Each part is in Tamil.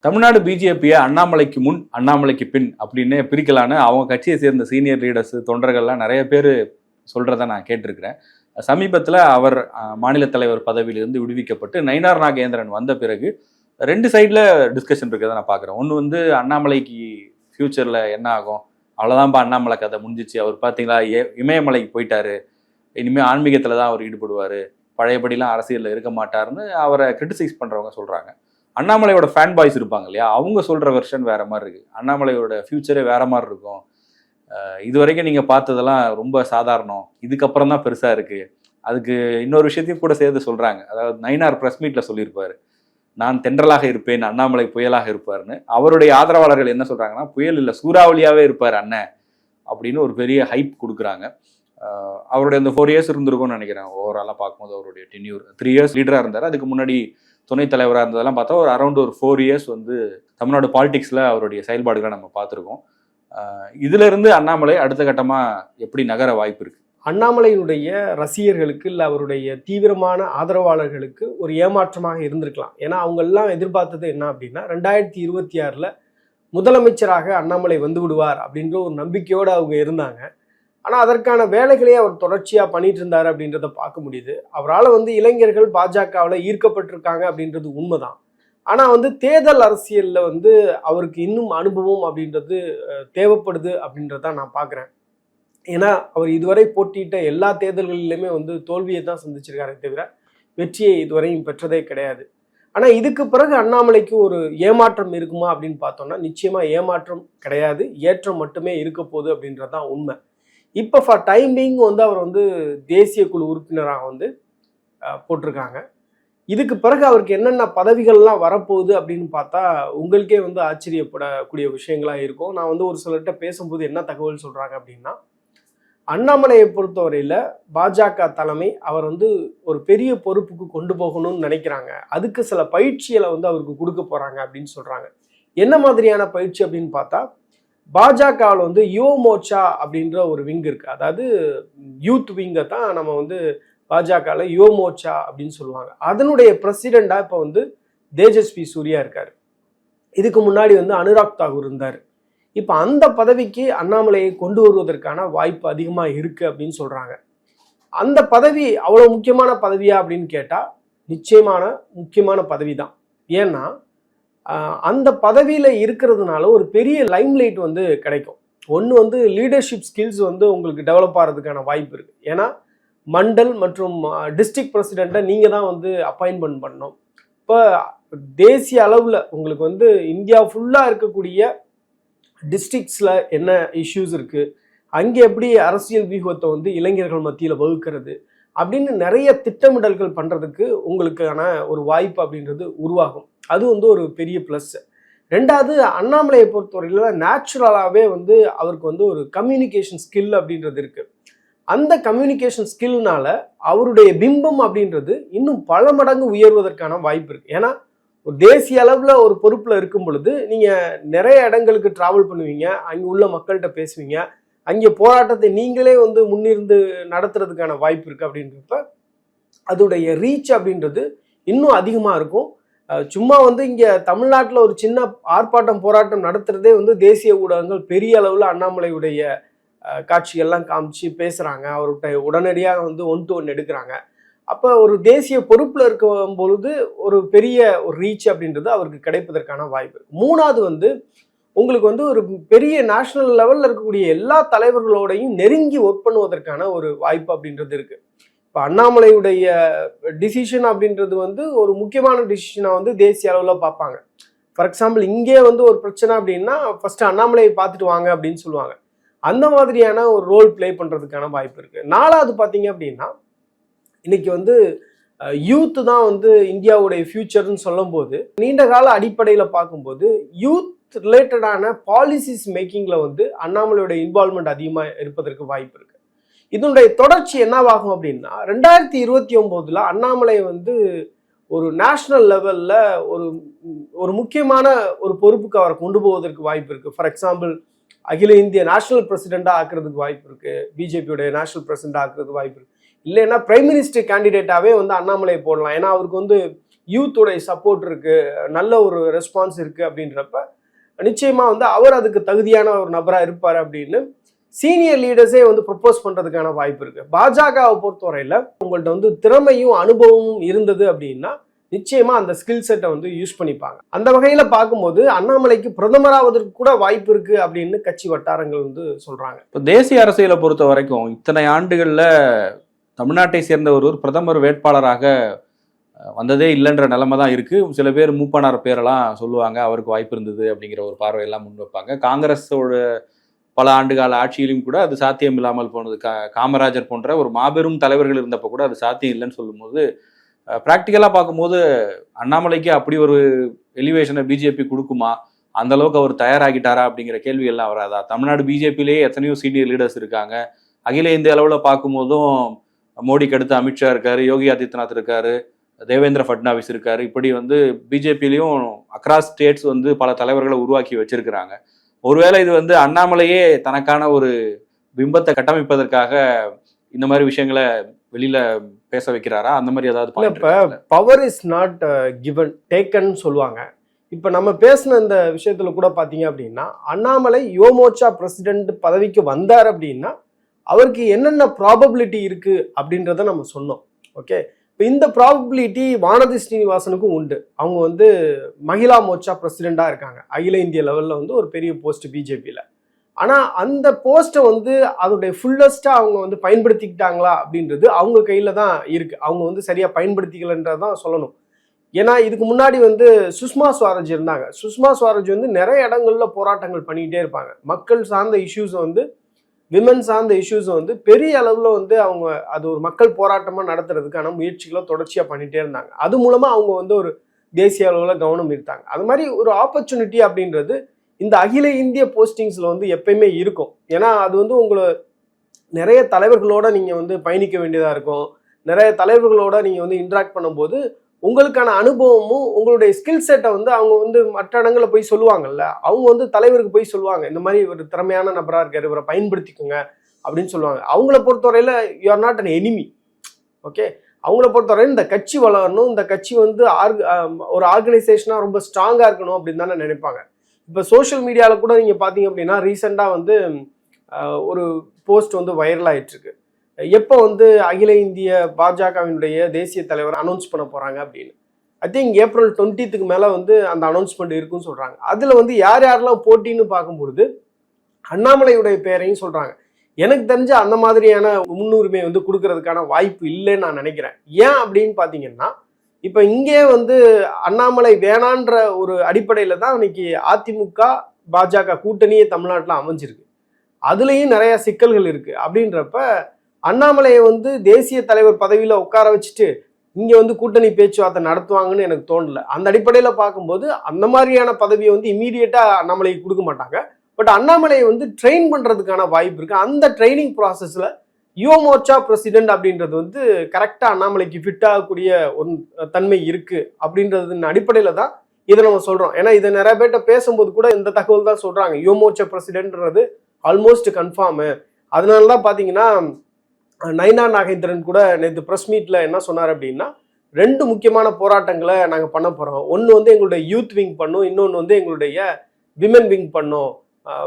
தமிழ்நாடு பிஜேபியை அண்ணாமலைக்கு முன் அண்ணாமலைக்கு பின் அப்படின்னு பிரிக்கலான்னு அவங்க கட்சியை சேர்ந்த சீனியர் லீடர்ஸ் தொண்டர்கள்லாம் நிறைய பேர் சொல்கிறத நான் கேட்டிருக்கிறேன். சமீபத்தில் அவர் மாநில தலைவர் பதவியிலிருந்து விடுவிக்கப்பட்டு நயினார் நாகேந்திரன் வந்த பிறகு ரெண்டு சைடில் டிஸ்கஷன் இருக்கிறத நான் பார்க்குறேன். ஒன்று வந்து அண்ணாமலைக்கு ஃப்யூச்சரில் என்ன ஆகும்? அவ்வளோதான்ப்பா அண்ணாமலை கதை முடிஞ்சிச்சு. அவர் பார்த்தீங்களா ஏ- இமயமலைக்கு போயிட்டாரு. இனிமேல் ஆன்மீகத்தில் தான் அவர் ஈடுபடுவார். பழையபடிலாம் அரசியலில் இருக்க மாட்டார்னு அவரை கிரிட்டிசைஸ் பண்ணுறவங்க சொல்கிறாங்க அண்ணாமலையோட ஃபேன் பாய்ஸ் இருப்பாங்க இல்லையா அவங்க சொல்கிற வெர்ஷன் வேற மாதிரி இருக்கு. அண்ணாமலையோட ஃப்யூச்சரே வேற மாதிரி இருக்கும். இது வரைக்கும் நீங்கள் பார்த்ததெல்லாம் ரொம்ப சாதாரணம். இதுக்கப்புறம் தான் பெருசாக இருக்குது அதுக்கு இன்னொரு விஷயத்தையும் கூட சேர்த்து சொல்கிறாங்க அதாவது நைனார் ப்ரெஸ் மீட்டில் சொல்லியிருப்பார். நான் தென்றலாக இருப்பேன் அண்ணாமலை புயலாக இருப்பார்னு அவருடைய ஆதரவாளர்கள் என்ன சொல்கிறாங்கன்னா புயல் இல்லை சூறாவளியாகவே இருப்பார் அண்ணன் அப்படின்னு ஒரு பெரிய ஹைப் கொடுக்குறாங்க. அவருடைய அந்த ஃபோர் இயர்ஸ் இருந்திருக்கும்னு நினைக்கிறேன். ஓவராலாக பார்க்கும்போது அவருடைய டென்யூர் த்ரீ இயர்ஸ் லீடராக இருந்தார். அதுக்கு முன்னாடி துணைத் தலைவராக இருந்ததெல்லாம் பார்த்தா ஒரு அரௌண்ட் ஒரு ஃபோர் இயர்ஸ் வந்து தமிழ்நாடு பாலிடிக்ஸில் அவருடைய செயல்பாடுகளை நம்ம பார்த்துருக்கோம். இதிலிருந்து அண்ணாமலை அடுத்த கட்டமாக எப்படி நகர வாய்ப்பு இருக்கு? அண்ணாமலையினுடைய ரசிகர்களுக்கு இல்லை அவருடைய தீவிரமான ஆதரவாளர்களுக்கு ஒரு ஏமாற்றமாக இருந்திருக்கலாம். ஏன்னா அவங்க எல்லாம் எதிர்பார்த்தது என்ன அப்படின்னா ரெண்டாயிரத்தி இருபத்தி ஆறில் முதலமைச்சராக அண்ணாமலை வந்து விடுவார் அப்படின்ற ஒரு நம்பிக்கையோடு அவங்க இருந்தாங்க. ஆனால் அதற்கான வேலைகளே அவர் தொடர்ச்சியாக பண்ணிட்டு இருந்தார் அப்படின்றத பார்க்க முடியுது. அவரால் வந்து இளைஞர்கள் பாஜகவில் ஈர்க்கப்பட்டிருக்காங்க அப்படின்றது உண்மைதான். ஆனால் வந்து தேர்தல் அரசியலில் வந்து அவருக்கு இன்னும் அனுபவம் அப்படின்றது தேவைப்படுது அப்படின்றத நான் பார்க்குறேன். ஏன்னா அவர் இதுவரை போட்டியிட்ட எல்லா தேர்தல்களிலுமே வந்து தோல்வியை தான் சந்திச்சிருக்காரே தவிர வெற்றியை இதுவரையும் பெற்றதே கிடையாது. ஆனால் இதுக்கு பிறகு அண்ணாமலைக்கு ஒரு ஏமாற்றம் இருக்குமா அப்படின்னு பார்த்தோம்னா நிச்சயமாக ஏமாற்றம் கிடையாது. ஏற்றம் மட்டுமே இருக்க போகுது அப்படின்றது தான் உண்மை. இப்போ ஃபார் டைமிங் வந்து அவர் வந்து தேசிய குழு உறுப்பினராக வந்து போட்டிருக்காங்க. இதுக்கு பிறகு அவருக்கு என்னென்ன பதவிகள்லாம் வரப்போகுது அப்படின்னு பார்த்தா உங்களுக்கே வந்து ஆச்சரியப்படக்கூடிய விஷயங்களாக இருக்கும். நான் வந்து ஒரு சிலர்கிட்ட பேசும்போது என்ன தகவல் சொல்கிறாங்க அப்படின்னா அண்ணாமலையை பொறுத்தவரையில் பாஜக தலைமை அவர் வந்து ஒரு பெரிய பொறுப்புக்கு கொண்டு போகணும்னு நினைக்கிறாங்க. அதுக்கு சில பயிற்சிகளை வந்து அவருக்கு கொடுக்க போகிறாங்க அப்படின்னு சொல்கிறாங்க என்ன மாதிரியான பயிற்சி அப்படின்னு பார்த்தா பாஜகவில் வந்து யுவ மோர்ச்சா அப்படின்ற ஒரு விங் இருக்குது அதாவது யூத் விங்கை தான் நம்ம வந்து பாஜகவில் யுவ மோர்ச்சா அப்படின்னு சொல்லுவாங்க. அதனுடைய பிரசிடெண்டாக இப்போ வந்து தேஜஸ்வி சூர்யா இருக்கார். இதுக்கு முன்னாடி வந்து அனுராக் தாகூர் இருந்தார். இப்போ அந்த பதவிக்கு அண்ணாமலையை கொண்டு வருவதற்கான வாய்ப்பு அதிகமாக இருக்குது அப்படின்னு சொல்கிறாங்க அந்த பதவி அவ்வளோ முக்கியமான பதவியா அப்படின்னு கேட்டால் நிச்சயமான முக்கியமான பதவி தான் ஏன்னா அந்த பதவியில் இருக்கிறதுனால ஒரு பெரிய லைம்லைட் வந்து கிடைக்கும். ஒன்று வந்து லீடர்ஷிப் ஸ்கில்ஸ் வந்து உங்களுக்கு டெவலப் ஆகிறதுக்கான வாய்ப்பு இருக்குது ஏன்னா மண்டல் மற்றும் டிஸ்ட்ரிக்ட் பிரசிடெண்ட்டை நீங்கள் தான் வந்து அப்பாயின்மெண்ட் பண்ணணும். இப்போ தேசிய அளவில் உங்களுக்கு வந்து இந்தியா ஃபுல்லாக இருக்கக்கூடிய டிஸ்ட்ரிக்ஸில் என்ன இஷ்யூஸ் இருக்குது அங்கே எப்படி அரசியல் வியூகத்தை வந்து இளைஞர்கள் மத்தியில் வகுக்கிறது? அப்படின்னு நிறைய திட்டமிடல்கள் பண்ணுறதுக்கு உங்களுக்கான ஒரு வாய்ப்பு அப்படின்றது உருவாகும். அது வந்து ஒரு பெரிய ப்ளஸ் ரெண்டாவது அண்ணாமலையை பொறுத்தவரையில் நேச்சுரலாகவே வந்து அவருக்கு வந்து ஒரு கம்யூனிகேஷன் ஸ்கில் அப்படின்றது இருக்குது அந்த கம்யூனிகேஷன் ஸ்கில்னால அவருடைய பிம்பம் அப்படின்றது இன்னும் பல மடங்கு உயர்வதற்கான வாய்ப்பு இருக்குது ஏன்னா ஒரு தேசிய அளவில் ஒரு பொறுப்பில் இருக்கும் பொழுது நீங்கள் நிறைய இடங்களுக்கு ட்ராவல் பண்ணுவீங்க அங்கே உள்ள மக்கள்கிட்ட பேசுவீங்க அங்கே போராட்டத்தை நீங்களே வந்து முன்னிருந்து நடத்துறதுக்கான வாய்ப்பு இருக்குது அப்படின்றப்ப அதோடைய ரீச் அப்படின்றது இன்னும் அதிகமாக இருக்கும். சும்மா வந்து இங்கே தமிழ்நாட்டில் ஒரு சின்ன ஆர்ப்பாட்டம் போராட்டம் நடத்துகிறதே வந்து தேசிய ஊடகங்கள் பெரிய அளவில் அண்ணாமலையுடைய காட்சிகள்லாம் காமிச்சு பேசுகிறாங்க அவர்கிட்ட உடனடியாக வந்து ஒன் டு ஒன் எடுக்கிறாங்க. அப்போ ஒரு தேசிய பொறுப்பில் இருக்கும் பொழுது ஒரு பெரிய ஒரு ரீச் அப்படின்றது அவருக்கு கிடைப்பதற்கான வாய்ப்பு மூணாவது வந்து உங்களுக்கு வந்து ஒரு பெரிய நேஷனல் லெவலில் இருக்கக்கூடிய எல்லா தலைவர்களோடையும் நெருங்கி ஒர்க் பண்ணுவதற்கான ஒரு வாய்ப்பு அப்படின்றது இருக்கு. இப்போ அண்ணாமலையுடைய டிசிஷன் அப்படின்றது வந்து ஒரு முக்கியமான டிசிஷனாக வந்து தேசிய அளவில் பார்ப்பாங்க. ஃபார் எக்ஸாம்பிள் இங்கே வந்து ஒரு பிரச்சனை அப்படின்னா ஃபர்ஸ்ட் அண்ணாமலையை பார்த்துட்டு வாங்க அப்படின்னு சொல்லுவாங்க. அந்த மாதிரியான ஒரு ரோல் ப்ளே பண்ணுறதுக்கான வாய்ப்பு இருக்குது நாலாவது பார்த்தீங்க அப்படின்னா இன்னைக்கு வந்து யூத் தான் வந்து இந்தியாவுடைய ஃபியூச்சர்னு சொல்லும்போது நீண்ட கால அடிப்படையில் பார்க்கும்போது யூத் ரிலேட்டடான பாலிசிஸ் மேக்கிங்கில் வந்து அண்ணாமலையோட இன்வால்மெண்ட் அதிகமாக இருப்பதற்கு வாய்ப்பு இருக்குது இதனுடைய தொடர்ச்சி என்னவாகும் அப்படின்னா ரெண்டாயிரத்தி இருபத்தி ஒம்போதில் அண்ணாமலை வந்து ஒரு நேஷ்னல் லெவலில் ஒரு ஒரு முக்கியமான ஒரு பொறுப்புக்கு அவரை கொண்டு போவதற்கு வாய்ப்பு இருக்குது ஃபார் எக்ஸாம்பிள் அகில இந்திய நேஷனல் பிரசிடெண்ட்டாக ஆக்குறதுக்கு வாய்ப்பு இருக்குது பிஜேபியுடைய நேஷனல் பிரசிடெண்ட் ஆக்குறதுக்கு வாய்ப்பு இருக்குது இல்லைன்னா பிரைம் மினிஸ்டர் கேண்டிடேட்டாகவே வந்து அண்ணாமலை போடலாம். ஏன்னா அவருக்கு வந்து யூத்துடைய சப்போர்ட் இருக்குது நல்ல ஒரு ரெஸ்பான்ஸ் இருக்குது அப்படின்றப்ப நிச்சயமா வந்து அவர் அதுக்கு தகுதியான ஒரு நபரா இருப்பார் அப்படின்னு சீனியர் லீடர்ஸே வந்து ப்ரொப்போஸ் பண்றதுக்கான வாய்ப்பு இருக்கு. பாஜகவை பொறுத்தவரையில உங்கள்ட்ட வந்து திறமையும் அனுபவமும் இருந்தது அப்படின்னா நிச்சயமா அந்த ஸ்கில் செட்டை வந்து யூஸ் பண்ணிப்பாங்க. அந்த வகையில பார்க்கும்போது அண்ணாமலைக்கு பிரதமராவதற்கு கூட வாய்ப்பு இருக்கு அப்படின்னு கட்சி வட்டாரங்கள் வந்து சொல்றாங்க. இப்போ தேசிய அரசியலை பொறுத்த வரைக்கும் இத்தனை ஆண்டுகளில் தமிழ்நாட்டை சேர்ந்த ஒருவர் பிரதமர் வேட்பாளராக வந்ததே இல்லைன்ற நிலைமை தான் இருக்குது சில பேர் மூப்பனார் பேரெல்லாம் சொல்லுவாங்க அவருக்கு வாய்ப்பு இருந்தது அப்படிங்கிற ஒரு பார்வையெல்லாம் முன் வைப்பாங்க. காங்கிரஸோட பல ஆண்டுகால ஆட்சியிலும் கூட அது சாத்தியம் இல்லாமல் போனது. கா காமராஜர் போன்ற ஒரு மாபெரும் தலைவர்கள் இருந்தப்போ கூட அது சாத்தியம் இல்லைன்னு சொல்லும்போது ப்ராக்டிக்கலாக பார்க்கும்போது அண்ணாமலைக்கு அப்படி ஒரு எலிவேஷனை பிஜேபி கொடுக்குமா? அந்த அளவுக்கு அவர் தயாராகிட்டாரா அப்படிங்கிற கேள்வி எல்லாம் வராதா? தமிழ்நாடு பிஜேபியிலேயே எத்தனையோ சீனியர் லீடர்ஸ் இருக்காங்க. அகில இந்திய அளவில் பார்க்கும்போதும் மோடிக்கு அடுத்து அமித்ஷா இருக்காரு யோகி ஆதித்யநாத் இருக்காரு. தேவேந்திர ஃபட்னாவிஸ் இருக்காரு. இப்படி வந்து பிஜேபிலையும் அக்ராஸ் ஸ்டேட்ஸ் வந்து பல தலைவர்களை உருவாக்கி வச்சிருக்கிறாங்க. ஒருவேளை இது வந்து அண்ணாமலையே தனக்கான ஒரு பிம்பத்தை கட்டமைப்பதற்காக இந்த மாதிரி விஷயங்களை வெளியில பேச வைக்கிறாரா? அந்த மாதிரி ஏதாவது இப்ப? Power is not given taken சொல்லுவாங்க. இப்ப நம்ம பேசின இந்த விஷயத்துல கூட பாத்தீங்க அப்படின்னா அண்ணாமலை யோமோச்சா பிரசிடென்ட் பதவிக்கு வந்தார் அப்படின்னா அவருக்கு என்னென்ன ப்ராபபிலிட்டி இருக்கு அப்படின்றத நம்ம சொன்னோம். ஓகே இப்போ இந்த ப்ராபபிலிட்டி வானதி ஸ்ரீனிவாசனுக்கும் உண்டு. அவங்க வந்து மகிழா மோர்ச்சா பிரசிடெண்டாக இருக்காங்க. அகில இந்திய லெவலில் வந்து ஒரு பெரிய போஸ்ட் பிஜேபியில் ஆனால் அந்த போஸ்ட்டை வந்து அதோடைய ஃபுல்லஸ்ட்டாக அவங்க வந்து பயன்படுத்திக்கிட்டாங்களா அப்படின்றது அவங்க கையில் தான் இருக்குது அவங்க வந்து சரியாக பயன்படுத்திக்கலன்றது தான் சொல்லணும். ஏன்னா இதுக்கு முன்னாடி வந்து சுஷ்மா சுவாரஜ் இருந்தாங்க. சுஷ்மா சுவாரஜ் வந்து நிறைய இடங்கள்ல போராட்டங்கள் பண்ணிக்கிட்டே இருப்பாங்க. மக்கள் சார்ந்த இஷ்யூஸை வந்து விமன் சார்ந்த இஷ்யூஸை வந்து பெரிய அளவில் வந்து அவங்க அது ஒரு மக்கள் போராட்டமாக நடத்துறதுக்கான முயற்சிகளை தொடர்ச்சியாக பண்ணிகிட்டே இருந்தாங்க. அது மூலமாக அவங்க வந்து ஒரு தேசிய அளவில் கவனம் ஈர்த்தாங்க. அது மாதிரி ஒரு ஆப்பர்ச்சுனிட்டி அப்படின்றது இந்த அகில இந்திய போஸ்டிங்ஸில் வந்து எப்பயுமே இருக்கும். ஏன்னா அது வந்து உங்களை நிறைய தலைவர்களோட நீங்கள் வந்து பயணிக்க வேண்டியதாக இருக்கும். நிறைய தலைவர்களோட நீங்கள் வந்து இன்ட்ராக்ட் பண்ணும்போது உங்களுக்கான அனுபவமும் உங்களுடைய ஸ்கில் செட்டை வந்து அவங்க வந்து மற்ற இடங்களில் போய் சொல்லுவாங்கல்ல அவங்க வந்து தலைவருக்கு போய் சொல்லுவாங்க இந்த மாதிரி ஒரு திறமையான நபராக இருக்காரு இவரை பயன்படுத்திக்கோங்க அப்படின்னு சொல்லுவாங்க. அவங்கள பொறுத்தவரையில் you are not an enemy okay அவங்கள பொறுத்தவரையில் இந்த கட்சி வளரணும் இந்த கட்சி வந்து ஆர்க ஒரு ஆர்கனைசேஷனாக ரொம்ப ஸ்ட்ராங்காக இருக்கணும் அப்படின்னு தானே நினைப்பாங்க. இப்போ சோஷியல் மீடியாவில் கூட நீங்கள் பார்த்தீங்க அப்படின்னா ரீசெண்டாக வந்து ஒரு போஸ்ட் வந்து வைரல் ஆயிட்டு இருக்கு எப்போ வந்து அகில இந்திய பாஜகவினுடைய தேசிய தலைவர் அனௌன்ஸ் பண்ண போகிறாங்க அப்படின்னு? ஐ திங்க் ஏப்ரல் டுவெண்ட்டித்துக்கு மேலே வந்து அந்த அனௌன்ஸ்மெண்ட் இருக்குன்னு சொல்கிறாங்க அதில் வந்து யார் யாரெல்லாம் போட்டின்னு பார்க்கும்பொழுது அண்ணாமலையுடைய பேரையும் சொல்கிறாங்க எனக்கு தெரிஞ்ச அந்த மாதிரியான முன்னுரிமை வந்து கொடுக்கறதுக்கான வாய்ப்பு இல்லைன்னு நான் நினைக்கிறேன். ஏன் அப்படின்னு பார்த்தீங்கன்னா இப்போ இங்கே வந்து அண்ணாமலை வேணான்ற ஒரு அடிப்படையில் தான் இன்னைக்கு அதிமுக பாஜக கூட்டணியே தமிழ்நாட்டில் அமைஞ்சிருக்கு. அதுலேயும் நிறைய சிக்கல்கள் இருக்குது அப்படின்றப்ப அண்ணாமலையை வந்து தேசிய தலைவர் பதவியில் உட்கார வச்சுட்டு இங்கே வந்து கூட்டணி பேச்சுவார்த்தை நடத்துவாங்கன்னு எனக்கு தோணல. அந்த அடிப்படையில் பார்க்கும்போது அந்த மாதிரியான பதவியை வந்து இமீடியட்டாக அண்ணாமலைக்கு கொடுக்க மாட்டாங்க. பட் அண்ணாமலையை வந்து ட்ரெயின் பண்ணுறதுக்கான வாய்ப்பு இருக்கு. அந்த ட்ரைனிங் ப்ராசஸில் யுவ மோர்ச்சா பிரசிடென்ட் அப்படின்றது வந்து கரெக்டாக அண்ணாமலைக்கு ஃபிட் ஆகக்கூடிய ஒன் தன்மை இருக்குது அப்படின்றதின் அடிப்படையில் தான் இதை நம்ம சொல்கிறோம் ஏன்னா இதை நிறைய பேர்ட்ட பேசும்போது கூட இந்த தகவல் தான் சொல்கிறாங்க யுவ மோர்ச்சா பிரசிடென்ட்ன்றது ஆல்மோஸ்ட் கன்ஃபார்மு அதனால தான் பார்த்தீங்கன்னா நைனா நாகேந்திரன் கூட நேற்று ப்ரெஸ் மீட்டில் என்ன சொன்னார் அப்படின்னா ரெண்டு முக்கியமான போராட்டங்களை நாங்கள் பண்ண போகிறோம் ஒன்று வந்து எங்களுடைய யூத் விங் பண்ணும் இன்னொன்று வந்து எங்களுடைய விமன் விங் பண்ணும்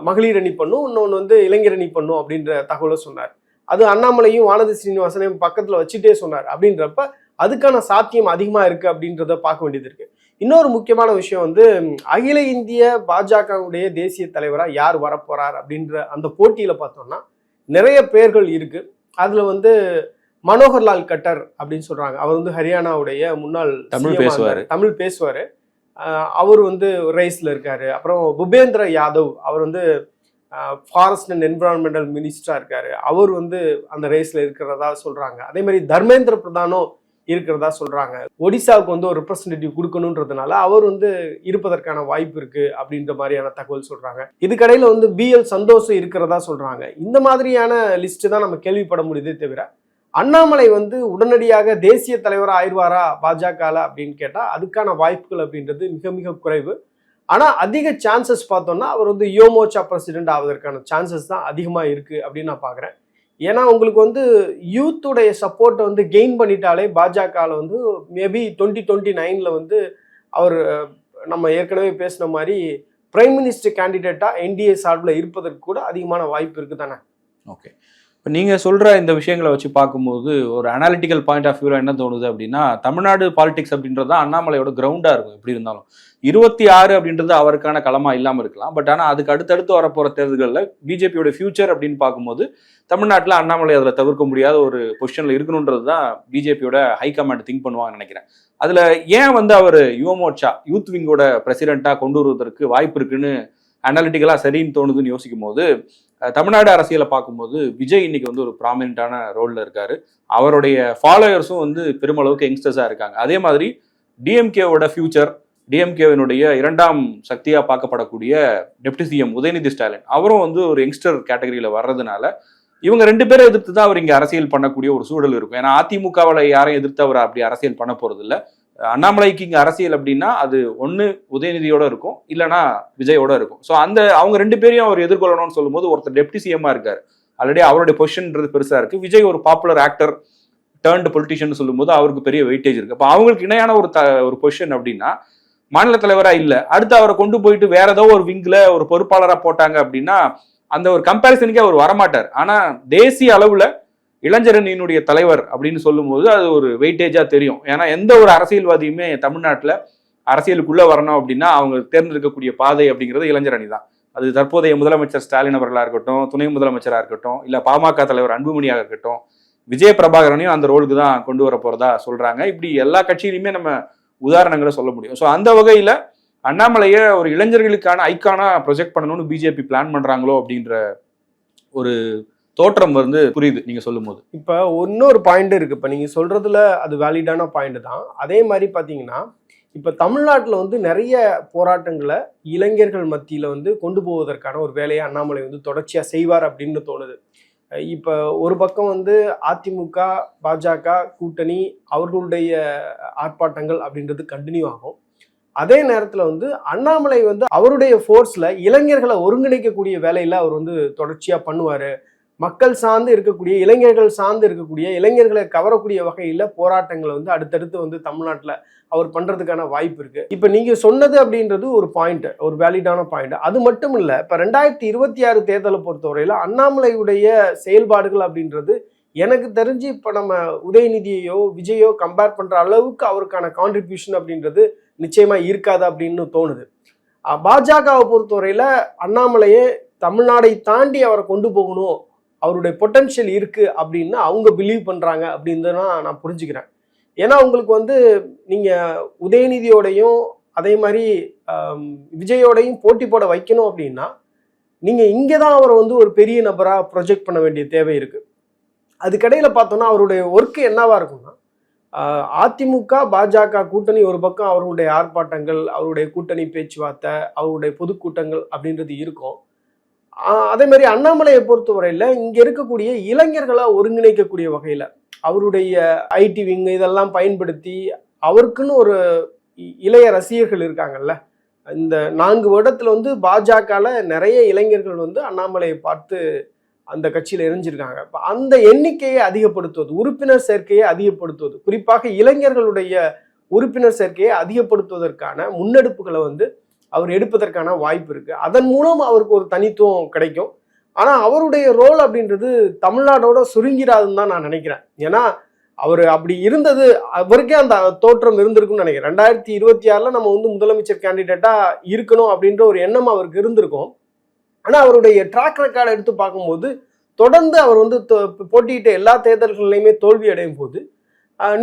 மகளிர் அணி பண்ணும் இன்னொன்று வந்து இளைஞர் அணி பண்ணும் அப்படின்ற தகவலை சொன்னார். அது அண்ணாமலையும் வானதி ஸ்ரீனிவாசனையும் பக்கத்தில் வச்சுட்டே சொன்னார். அப்படின்றப்ப அதுக்கான சாத்தியம் அதிகமாக இருக்குது அப்படின்றத பார்க்க வேண்டியது இருக்குது இன்னொரு முக்கியமான விஷயம் வந்து அகில இந்திய பாஜகவுடைய தேசிய தலைவராக யார் வரப்போகிறார் அப்படின்ற அந்த போட்டியில் பார்த்தோம்னா நிறைய பேர்கள் இருக்குது அதுல வந்து மனோகர்லால் கட்டர் அப்படின்னு சொல்றாங்க. அவர் வந்து ஹரியானாவுடைய முன்னாள் தமிழ் பேசுவாரு. தமிழ் பேசுவாரு. அவர் வந்து ரேஸ்ல இருக்காரு. அப்புறம் புபேந்திர யாதவ் அவர் வந்து ஃபாரஸ்ட் அண்ட் என்விரான்மெண்டல் மினிஸ்டரா இருக்காரு. அவர் வந்து அந்த ரேஸ்ல இருக்கிறதா சொல்றாங்க. அதே மாதிரி தர்மேந்திர பிரதானும் இருக்கிறதா சொல்றாங்க. ஒடிசாவுக்கு வந்து ஒரு ரெப்ரசன்டேட்டிவ் கொடுக்கணுன்றதுனால அவர் வந்து இருப்பதற்கான வாய்ப்பு இருக்கு அப்படின்ற மாதிரியான தகவல் சொல்றாங்க. இதுக்கடையில வந்து பிஎல் சந்தோஷம் இருக்கிறதா சொல்றாங்க. இந்த மாதிரியான லிஸ்ட் தான் நம்ம கேள்விப்பட முடியுதே தவிர அண்ணாமலை வந்து உடனடியாக தேசிய தலைவராக ஆயிடுவாரா பாஜகவில் அப்படின்னு கேட்டால் அதுக்கான வாய்ப்புகள் அப்படின்றது மிக மிக குறைவு. ஆனால் அதிக சான்சஸ் பார்த்தோம்னா அவர் வந்து யோமோச்சா பிரசிடென்ட் ஆவதற்கான சான்சஸ் தான் அதிகமாக இருக்குது அப்படின்னு நான் பார்க்குறேன் ஏன்னா உங்களுக்கு வந்து யூத்துடைய சப்போர்ட்டை வந்து கெயின் பண்ணிட்டாலே பாஜகவில் வந்து மேபி டுவெண்ட்டி டுவெண்ட்டி நைனில் வந்து அவர் நம்ம ஏற்கனவே பேசின மாதிரி பிரைம் மினிஸ்டர் கேண்டிடேட்டாக என்டிஏ சார்பில் இருப்பதற்கு கூட அதிகமான வாய்ப்பு இருக்குது தானே ஓகே இப்போ நீங்கள் சொல்கிற இந்த விஷயங்களை வச்சு பார்க்கும்போது ஒரு அனாலிட்டிக்கல் பாயிண்ட் ஆஃப் வியூவில் என்ன தோணுது அப்படின்னா தமிழ்நாடு பாலிடிக்ஸ் அப்படின்றது தான் அண்ணாமலையோட கிரவுண்டாக இருக்கும் எப்படி இருந்தாலும். இருபத்தி ஆறு அப்படின்றது அவருக்கான களமாக இல்லாமல் இருக்கலாம். பட் ஆனால் அதுக்கு அடுத்தடுத்து வரப்போகிற தேர்தல்களில் பிஜேபியோட ஃபியூச்சர் அப்படின்னு பார்க்கும்போது தமிழ்நாட்டில் அண்ணாமலை அதில் தவிர்க்க முடியாத ஒரு பொசிஷனில் இருக்கணுன்றது தான் பிஜேபியோட ஹைகமாண்ட் திங்க் பண்ணுவாங்கன்னு நினைக்கிறேன். அதில் ஏன் வந்து அவர் யுவமோர்ச்சா யூத் விங்கோட பிரசிடெண்ட்டாக கொண்டு வருவதற்கு வாய்ப்பு இருக்குன்னு அனாலிட்டிக்கலாக சரின்னு தோணுதுன்னு யோசிக்கும் போது தமிழ்நாடு அரசியலை பார்க்கும்போது விஜய் இன்னைக்கு வந்து ஒரு ப்ராமினென்ட்டான ரோலில் இருக்காரு. அவருடைய ஃபாலோயர்ஸும் வந்து பெருமளவுக்கு யங்ஸ்டர்ஸாக இருக்காங்க. அதே மாதிரி டிஎம்கேவோட ஃபியூச்சர் டிஎம்கேவினுடைய இரண்டாம் சக்தியாக பார்க்கப்படக்கூடிய டெப்டி சிஎம் உதயநிதி ஸ்டாலின் அவரும் வந்து ஒரு யங்ஸ்டர் கேட்டகரியில் வர்றதுனால இவங்க ரெண்டு பேரை எதிர்த்து தான் அவர் இங்கே அரசியல் பண்ணக்கூடிய ஒரு சூழல் இருக்கும். ஏன்னா அதிமுகவில் யாரையும் எதிர்த்து அவர் அப்படி அரசியல் பண்ண போகிறது இல்லை அண்ணாமலைக்கு இங்கே அரசியல் அப்படின்னா அது ஒன்று உதயநிதியோட இருக்கும் இல்லைன்னா விஜயோட இருக்கும். ஸோ அந்த அவங்க ரெண்டு பேரையும் அவர் எதிர்கொள்ளணும்னு சொல்லும்போது ஒருத்தர் டெப்டி சிஎம்மாக இருக்கார். ஆல்ரெடி அவருடைய பொசிஷன்ன்றது பெருசாக இருக்குது விஜய் ஒரு பாப்புலர் ஆக்டர் டேர்ன்டு பொலிட்டிஷியன் சொல்லும்போது அவருக்கு பெரிய வெயிட்டேஜ் இருக்குது அப்போ அவங்களுக்கு இணையான ஒரு த ஒரு பொசிஷன் அப்படின்னா மாநில தலைவராக இல்லை அடுத்து அவரை கொண்டு போயிட்டு வேற ஏதோ ஒரு விங்கில் ஒரு பொறுப்பாளராக போட்டாங்க அப்படின்னா அந்த ஒரு கம்பேரிசனுக்கே அவர் வரமாட்டார். ஆனால் தேசிய அளவில் இளைஞரணியினுடைய தலைவர் அப்படின்னு சொல்லும்போது அது ஒரு வெயிட்டேஜா தெரியும். ஏன்னா எந்த ஒரு அரசியல்வாதியுமே தமிழ்நாட்டில் அரசியலுக்குள்ள வரணும் அப்படின்னா அவங்க தேர்ந்தெடுக்கக்கூடிய பாதை அப்படிங்கிறது இளைஞரணி தான். அது தற்போதைய முதலமைச்சர் ஸ்டாலின் அவர்களாக இருக்கட்டும் துணை முதலமைச்சராக இருக்கட்டும் இல்லை பாமக தலைவர் அன்புமணியாக இருக்கட்டும் விஜய பிரபாகரனையும் அந்த ரோலுக்கு தான் கொண்டு வர போறதா சொல்றாங்க. இப்படி எல்லா கட்சியிலையுமே நம்ம உதாரணங்களை சொல்ல முடியும். ஸோ அந்த வகையில் அண்ணாமலையை ஒரு இளைஞர்களுக்கான ஐக்கானா ப்ரொஜெக்ட் பண்ணணும்னு பிஜேபி பிளான் பண்ணுறாங்களோ அப்படின்ற ஒரு தோற்றம் வந்து புரியுது நீங்க சொல்லும் போது இப்போ இன்னொரு பாயிண்ட் இருக்கு. இப்போ நீங்க சொல்றதுல அது வேலிடான பாயிண்ட் தான். அதே மாதிரி பார்த்தீங்கன்னா இப்போ தமிழ்நாட்டில் வந்து நிறைய போராட்டங்களை இளைஞர்கள் மத்தியில் வந்து கொண்டு போவதற்கான ஒரு வேலையை அண்ணாமலை வந்து தொடர்ச்சியாக செய்வார் அப்படின்னு தோணுது. இப்போ ஒரு பக்கம் வந்து அதிமுக பாஜக கூட்டணி அவர்களுடைய ஆர்ப்பாட்டங்கள் அப்படின்றது கண்டினியூ ஆகும். அதே நேரத்தில் வந்து அண்ணாமலை வந்து அவருடைய ஃபோர்ஸில் இளைஞர்களை ஒருங்கிணைக்கக்கூடிய வேலையில் அவர் வந்து தொடர்ச்சியாக பண்ணுவார். மக்கள் சார்ந்து இருக்கக்கூடிய இளைஞர்கள் சார்ந்து இருக்கக்கூடிய இளைஞர்களை கவரக்கூடிய வகையில் போராட்டங்களை வந்து அடுத்தடுத்து வந்து தமிழ்நாட்டில் அவர் பண்ணுறதுக்கான வாய்ப்பு இருக்குது இப்போ நீங்கள் சொன்னது அப்படின்றது ஒரு பாயிண்ட் ஒரு வேலிடான பாயிண்ட் அது மட்டும் இல்லை இப்போ ரெண்டாயிரத்தி இருபத்தி ஆறு தேர்தலை பொறுத்தவரையில் அண்ணாமலையுடைய செயல்பாடுகள் அப்படின்றது எனக்கு தெரிஞ்சு இப்போ நம்ம உதயநிதியையோ விஜயோ கம்பேர் பண்ணுற அளவுக்கு அவருக்கான கான்ட்ரிபியூஷன் அப்படின்றது நிச்சயமாக இருக்காது அப்படின்னு தோணுது. பாஜகவை பொறுத்தவரையில் அண்ணாமலையே தமிழ்நாடை தாண்டி அவரை கொண்டு போகணும் அவருடைய பொட்டன்ஷியல் இருக்குது அப்படின்னு அவங்க பிலீவ் பண்ணுறாங்க அப்படின்னு தான் நான் புரிஞ்சுக்கிறேன். ஏன்னா உங்களுக்கு வந்து நீங்கள் உதயநிதியோடையும் அதே மாதிரி விஜயோடையும் போட்டி போட வைக்கணும் அப்படின்னா நீங்கள் இங்கே தான் அவரை வந்து ஒரு பெரிய நபராக ப்ரொஜெக்ட் பண்ண வேண்டிய தேவை இருக்குது அதுக்கடையில் பார்த்தோன்னா அவருடைய ஒர்க்கு என்னவாக இருக்கும்னா அதிமுக பாஜக கூட்டணி ஒரு பக்கம் அவர்களுடைய ஆர்ப்பாட்டங்கள் அவருடைய கூட்டணி பேச்சுவார்த்தை அவருடைய பொதுக்கூட்டங்கள் அப்படின்றது இருக்கும். அதே மாதிரி அண்ணாமலையை பொறுத்தவரையில் இங்கே இருக்கக்கூடிய இளைஞர்களை ஒருங்கிணைக்கக்கூடிய வகையில் அவருடைய ஐடி விங் இதெல்லாம் பயன்படுத்தி அவருக்குன்னு ஒரு இ- இளைய ரசிகர்கள் இருக்காங்கல்ல இந்த நான்கு வருடத்தில் வந்து பாஜகவில் நிறைய இளைஞர்கள் வந்து அண்ணாமலையை பார்த்து அந்த கட்சியில் இணைஞ்சிருக்காங்க. அப்ப அந்த எண்ணிக்கையை அதிகப்படுத்துவது உறுப்பினர் சேர்க்கையை அதிகப்படுத்துவது குறிப்பாக இளைஞர்களுடைய உறுப்பினர் சேர்க்கையை அதிகப்படுத்துவதற்கான முன்னெடுப்புகளை வந்து அவர் எடுப்பதற்கான வாய்ப்பு இருக்குது அதன் மூலம் அவருக்கு ஒரு தனித்துவம் கிடைக்கும். ஆனால் அவருடைய ரோல் அப்படின்றது தமிழ்நாடோட சுருங்கிடாதுன்னு தான் நான் நினைக்கிறேன். ஏன்னா அவர் அப்படி இருந்தது அவருக்கே அந்த தோற்றம் இருந்திருக்கும்னு நினைக்கிறேன். ரெண்டாயிரத்தி இருபத்தி ஆறில் நம்ம வந்து முதலமைச்சர் கேண்டிடேட்டாக இருக்கணும் அப்படின்ற ஒரு எண்ணம் அவருக்கு இருந்திருக்கும். ஆனால் அவருடைய ட்ராக் ரெக்கார்டை எடுத்து பார்க்கும்போது தொடர்ந்து அவர் வந்து போட்டியிட்ட எல்லா தேர்தல்கள்லையுமே தோல்வி அடையும் போது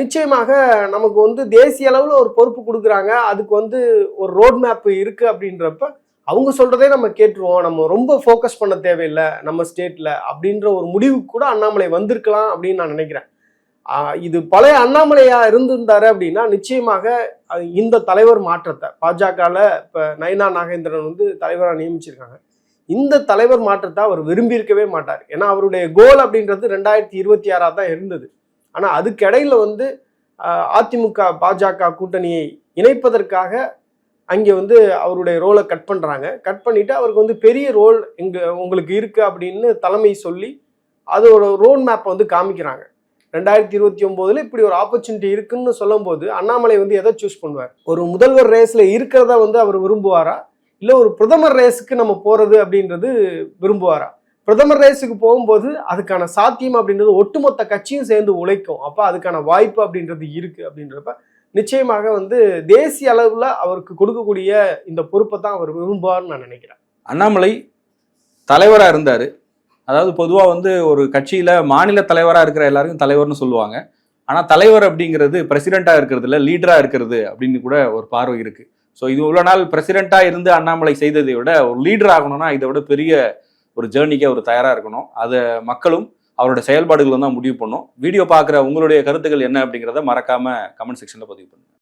நிச்சயமாக நமக்கு வந்து தேசிய அளவில் ஒரு பொறுப்பு கொடுக்குறாங்க. அதுக்கு வந்து ஒரு ரோட் மேப் இருக்குது அப்படின்றப்ப அவங்க சொல்கிறதே நம்ம கேட்டுருவோம். நம்ம ரொம்ப ஃபோக்கஸ் பண்ண தேவையில்லை நம்ம ஸ்டேட்டில் அப்படின்ற ஒரு முடிவுக்கு கூட அண்ணாமலை வந்திருக்கலாம் அப்படின்னு நான் நினைக்கிறேன். இது பழைய அண்ணாமலையா இருந்திருந்தாரு அப்படின்னா நிச்சயமாக இந்த தலைவர் மாற்றத்தை பாஜகவில் இப்போ நயனா நாகேந்திரன் வந்து தலைவராக நியமிச்சிருக்காங்க. இந்த தலைவர் மாற்றத்தை அவர் விரும்பியிருக்கவே மாட்டார். ஏன்னா அவருடைய கோல் அப்படின்றது ரெண்டாயிரத்தி இருபத்தி ஆறாக தான் இருந்தது. ஆனால் அதுக்கிடையில் வந்து அதிமுக பாஜக கூட்டணியை இணைப்பதற்காக அங்கே வந்து அவருடைய ரோலை கட் பண்ணுறாங்க கட் பண்ணிவிட்டு அவருக்கு வந்து பெரிய ரோல் இங்கே உங்களுக்கு இருக்குது அப்படின்னு தலைமை சொல்லி அதோட ஒரு ரோட் வந்து காமிக்கிறாங்க. ரெண்டாயிரத்தி இருபத்தி ஒம்போதில் இப்படி ஒரு ஆப்பர்ச்சுனிட்டி இருக்குன்னு சொல்லும்போது அண்ணாமலை வந்து எதை சூஸ் பண்ணுவார்? ஒரு முதல்வர் ரேஸில் இருக்கிறதா வந்து அவர் விரும்புவாரா? இல்லை ஒரு பிரதமர் ரேஸுக்கு நம்ம போகிறது அப்படின்றது விரும்புவாரா? பிரதமர் ரேஸுக்கு போகும்போது அதுக்கான சாத்தியம் அப்படின்றது ஒட்டுமொத்த கட்சியும் சேர்ந்து உழைக்கும். அப்போ அதுக்கான வாய்ப்பு அப்படின்றது இருக்குது அப்படின்றப்ப நிச்சயமாக வந்து தேசிய அளவில் அவருக்கு கொடுக்கக்கூடிய இந்த பொறுப்பை தான் அவர் விரும்புவார்னு நான் நினைக்கிறேன். அண்ணாமலை தலைவராக இருந்தார். அதாவது பொதுவாக வந்து ஒரு கட்சியில் மாநில தலைவராக இருக்கிற எல்லாருக்கும் தலைவர்னு சொல்லுவாங்க. ஆனால் தலைவர் அப்படிங்கிறது பிரசிடெண்ட்டாக இருக்கிறது இல்லை லீடராக இருக்கிறது அப்படின்னு கூட ஒரு பார்வை இருக்குது ஸோ இது இவ்வளோ நாள் பிரசிடெண்ட்டாக இருந்து அண்ணாமலை செய்ததை விட ஒரு லீடர் ஆகணும்னா இதை விட பெரிய ஒரு ஜேர்னிக்கு அவர் தயாராக இருக்கணும். அதை மக்களும் அவரோட செயல்பாடுகளும் தான் முடிவு பண்ணும். வீடியோ பார்க்குற உங்களுடைய கருத்துக்கள் என்ன அப்படிங்கிறத மறக்காம கமெண்ட் செக்ஷனில் பதிவு பண்ணுங்கள்